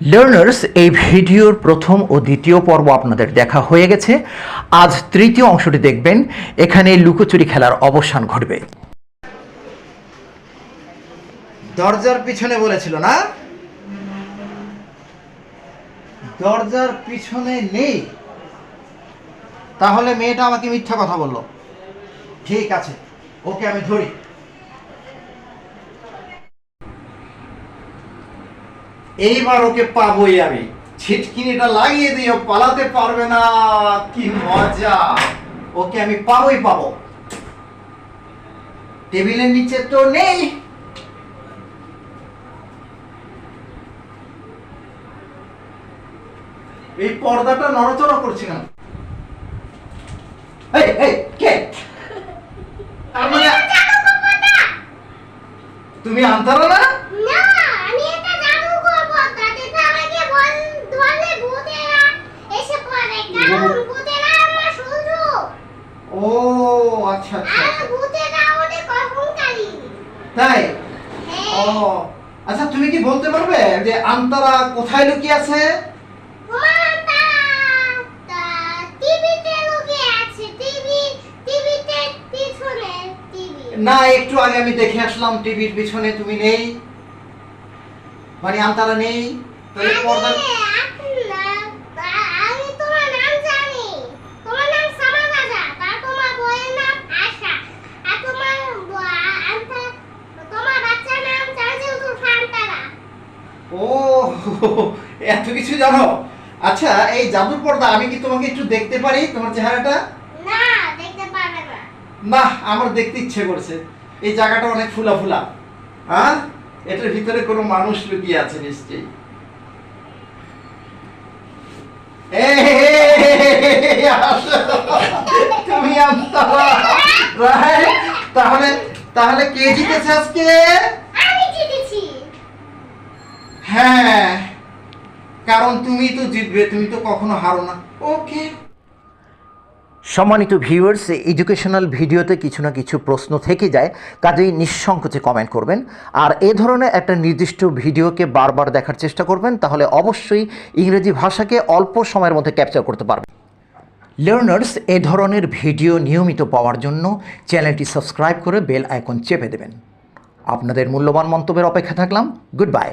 Learners এই ভিডিওর প্রথম ও দ্বিতীয় পর্ব আপনাদের দেখা হয়ে গেছে। আজ তৃতীয় অংশটি দেখবেন। এখানে লুকোচুরি খেলার অবসান ঘটবে। দরজার পিছনে বলেছিল না? দরজার পিছনে নেই। তাহলে মেয়েটা আমাকে মিথ্যা কথা বলল। ঠিক আছে, ওকে আমি ধরি। এইবার ওকে পাবোই আমি। ছিটকিনিটা লাগিয়ে দিও পালাতে পারবে না। কি মজা। ওকে আমি পাবোই পাবো। টেবিলের নিচে তো নেই। এই পর্দাটা নড়াচড়া করছে কেন এই এই কে? মানে তুমি আনতারা না না আমি এটা জাদু করব তাতে তো আমাকে বল ধরলে ভূতেরা এসে পড়ে কারণ ভূতেরা আমার শুধু ও আচ্ছা আচ্ছা। তাই? ও হ্যাঁ আচ্ছা তুমি কি বলতে পারবে যে আন্তারা কোথায় লুকিয়ে আছে? না একটু আগে আমি দেখে আসলাম টিভির পিছনে তুমি নেই। মানে আন্তারা নেই। তাহলে পর্দা আমি আপনার আমি তোমার নাম জানি তোমার নাম সামানাজা তার তোমার বইয়ের নাম আশা আর তোমার ব- আন্তা তোমার বাচ্চার নাম চার্জেল ফান্তারা ও এত কিছু জানো? আচ্ছা এই জাদুর পর্দা আমি কি তোমাকে একটু দেখতে পারি তোমার চেহারাটা? না দেখতে পারবে না। না আমার দেখতে ইচ্ছে করছে। এই জায়গাটা অনেক ফুলা ফুলা। হ্যাঁ? এটার ভিতরে কোনো মানুষ লুকিয়ে আছে নিশ্চয়ই। তুমি তাহলে তাহলে কে জিতেছে আজকে? আমি জিতেছি। হ্যাঁ কারণ তুমি তো জিতবে, তুমি তো কখনো হারো না। ওকে সম্মানিত ভিউয়ার্স এডুকেশনাল ভিডিওতে কিছু না কিছু প্রশ্ন থেকে যায়, কাজেই নিঃসংকোচে কমেন্ট করবেন। আর এ ধরনের একটা নির্দিষ্ট ভিডিওকে বারবার দেখার চেষ্টা করবেন, তাহলে অবশ্যই ইংরেজি ভাষাকে অল্প সময়ের মধ্যে ক্যাপচার করতে পারবেন। লার্নার্স এ ধরনের ভিডিও নিয়মিত পাওয়ার জন্য চ্যানেলটি সাবস্ক্রাইব করে বেল আইকন চেপে দেবেন। আপনাদের মূল্যবান মন্তব্যের অপেক্ষা থাকলাম। Good bye